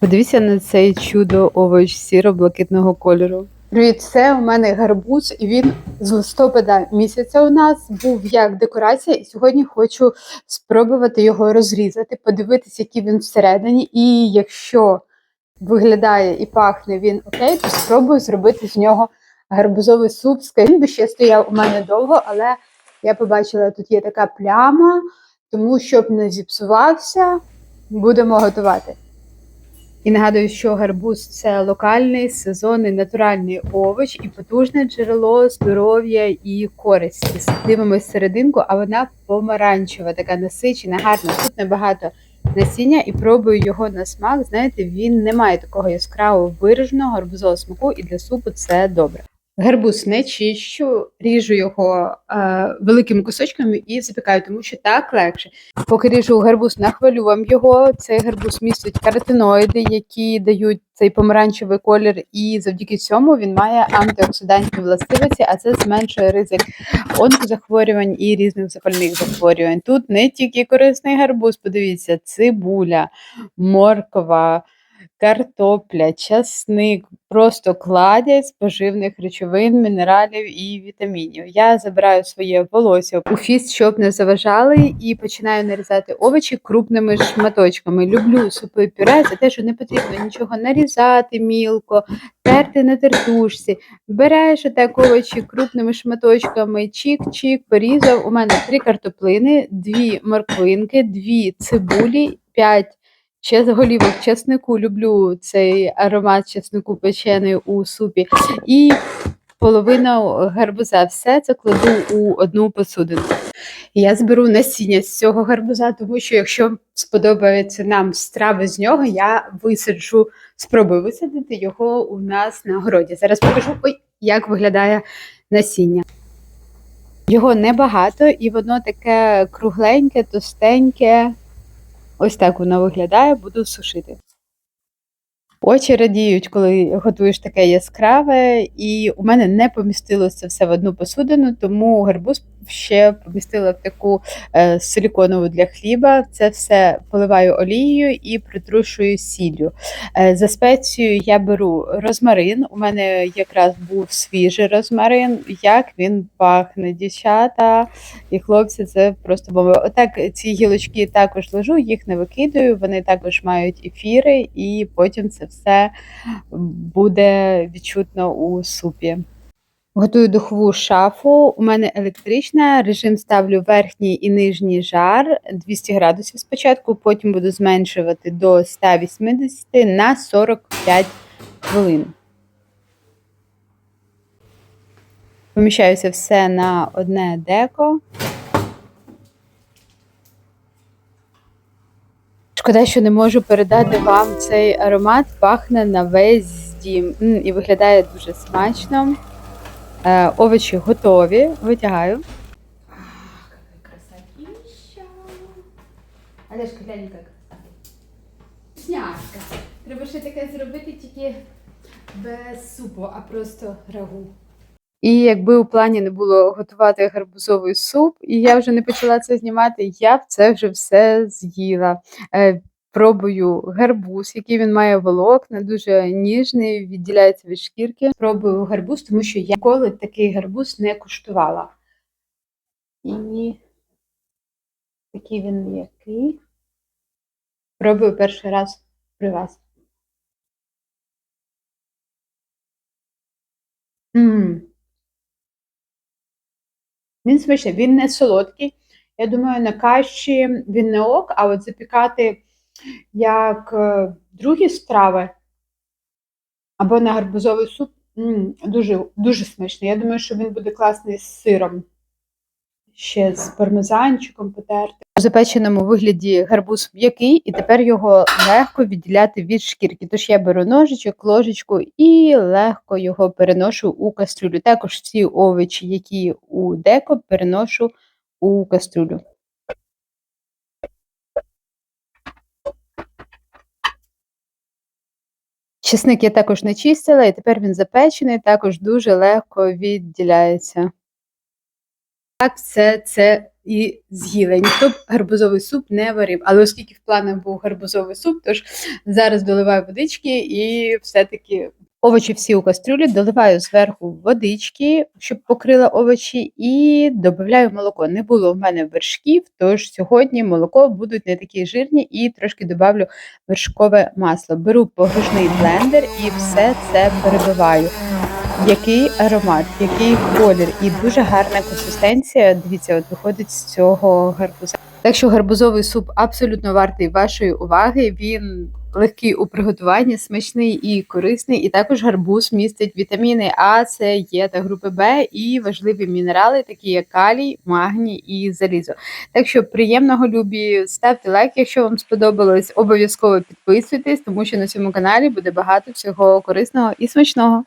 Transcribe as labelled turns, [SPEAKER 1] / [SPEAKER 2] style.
[SPEAKER 1] Подивіться на цей чудо овоч сіро-блакитного кольору. Привіт, це у мене гарбуз, і він з листопада місяця у нас був як декорація, і сьогодні хочу спробувати його розрізати, подивитися, який він всередині. І якщо виглядає і пахне він окей, то спробую зробити з нього гарбузовий суп. Він би ще стояв у мене довго, але я побачила, тут є така пляма, тому щоб не зіпсувався, будемо готувати. І нагадую, що гарбуз це локальний сезонний натуральний овоч і потужне джерело здоров'я і користі. Дивимось серединку, а вона помаранчева, така насичена, гарна. Тут небагато насіння і пробую його на смак. Знаєте, він не має такого яскравого вираженого гарбузового смаку, і для супу це добре. Гарбуз не чищу, ріжу його е, великими кусочками і запікаю, тому що так легше. Поки ріжу гарбуз, нахвалю вам його. Цей гарбуз містить каротиноїди, які дають цей помаранчевий колір, і завдяки цьому він має антиоксидантні властивості, а це зменшує ризик онкозахворювань і різних запальних захворювань. Тут не тільки корисний гарбуз, подивіться, цибуля, морква. Картопля, часник, просто кладять поживних речовин, мінералів і вітамінів. Я забираю своє волосся у фіст, щоб не заважали, і починаю нарізати овочі крупними шматочками. Люблю супи пюре, це те, що не потрібно нічого нарізати мілко, терти на тертушці. Береш отак овочі крупними шматочками, чик-чик, порізав. У мене три картоплини, дві морквинки, дві цибулі, п'ять. Ще з голівок чеснику люблю цей аромат чеснику печений у супі. І половину гарбуза. Все це кладу у одну посудину. Я зберу насіння з цього гарбуза, тому що якщо сподобається нам страви з нього, я висаджу, спробую висадити його у нас на городі. Зараз покажу, ой, як виглядає насіння. Його небагато, і воно таке кругленьке, товстеньке. Ось так воно виглядає, буду сушити. Очі радіють, коли готуєш таке яскраве, і у мене не помістилося все в одну посудину, тому гарбуз ще помістила в таку е, силіконову для хліба. Це все поливаю олією і притрушую сіллю. Е, за спецією я беру розмарин. У мене якраз був свіжий розмарин. Як він пахне, дівчата і хлопці, це просто бомба. Отак ці гілочки також ложу, їх не викидаю. Вони також мають ефіри, і потім це все буде відчутно у супі. Готую духову шафу. У мене електрична. Режим ставлю верхній і нижній жар 200 градусів спочатку, потім буду зменшувати до 180 на 45 хвилин. Поміщаюся все на одне деко. Шкода, що не можу передати вам цей аромат, пахне на весь дім і виглядає дуже смачно. Е, овочі готові, витягаю.
[SPEAKER 2] Олежка, глянь, как
[SPEAKER 1] Вкусняшка. Треба ще таке зробити тільки без супу, а просто рагу. І якби у плані не було готувати гарбузовий суп, і я вже не почала це знімати, я б це вже все з'їла. Е, Пробую гарбуз, який він має волокна, дуже ніжний, відділяється від шкірки. Пробую гарбуз, тому що я ніколи такий гарбуз не куштувала. І такий він м'який. Пробую перший раз при вас. М. Він смачний, він не солодкий. Я думаю, на каші він не ок, а от запікати як е, другі страви або на гарбузовий суп дуже, дуже смачний. Я думаю, що він буде класний з сиром. Ще з пармезанчиком потерти. У запеченому вигляді гарбуз м'який, і тепер його легко відділяти від шкірки. Тож я беру ножичок, ложечку і легко його переношу у кастрюлю. Також всі овочі, які у деко, переношу у кастрюлю. Чесник я також не чистила, і тепер він запечений, також дуже легко відділяється. Так, все це і з'їли. Ніхто б гарбузовий суп не варив. Але оскільки в планах був гарбузовий суп, тож зараз доливаю водички і все-таки овочі всі у кастрюлі, доливаю зверху водички, щоб покрила овочі, і додаю молоко. Не було в мене вершків, тож сьогодні молоко будуть не такі жирні і трошки додавлю вершкове масло. Беру погружний блендер і все це перебиваю. Який аромат, який колір і дуже гарна консистенція. Дивіться, от виходить з цього гарбуза. Так що гарбузовий суп абсолютно вартий вашої уваги. Він легкий у приготуванні, смачний і корисний. І також гарбуз містить вітаміни А, С, Е та групи Б і важливі мінерали, такі як калій, магній і залізо. Так що приємного любі, ставте лайк, якщо вам сподобалось. Обов'язково підписуйтесь, тому що на цьому каналі буде багато всього корисного і смачного.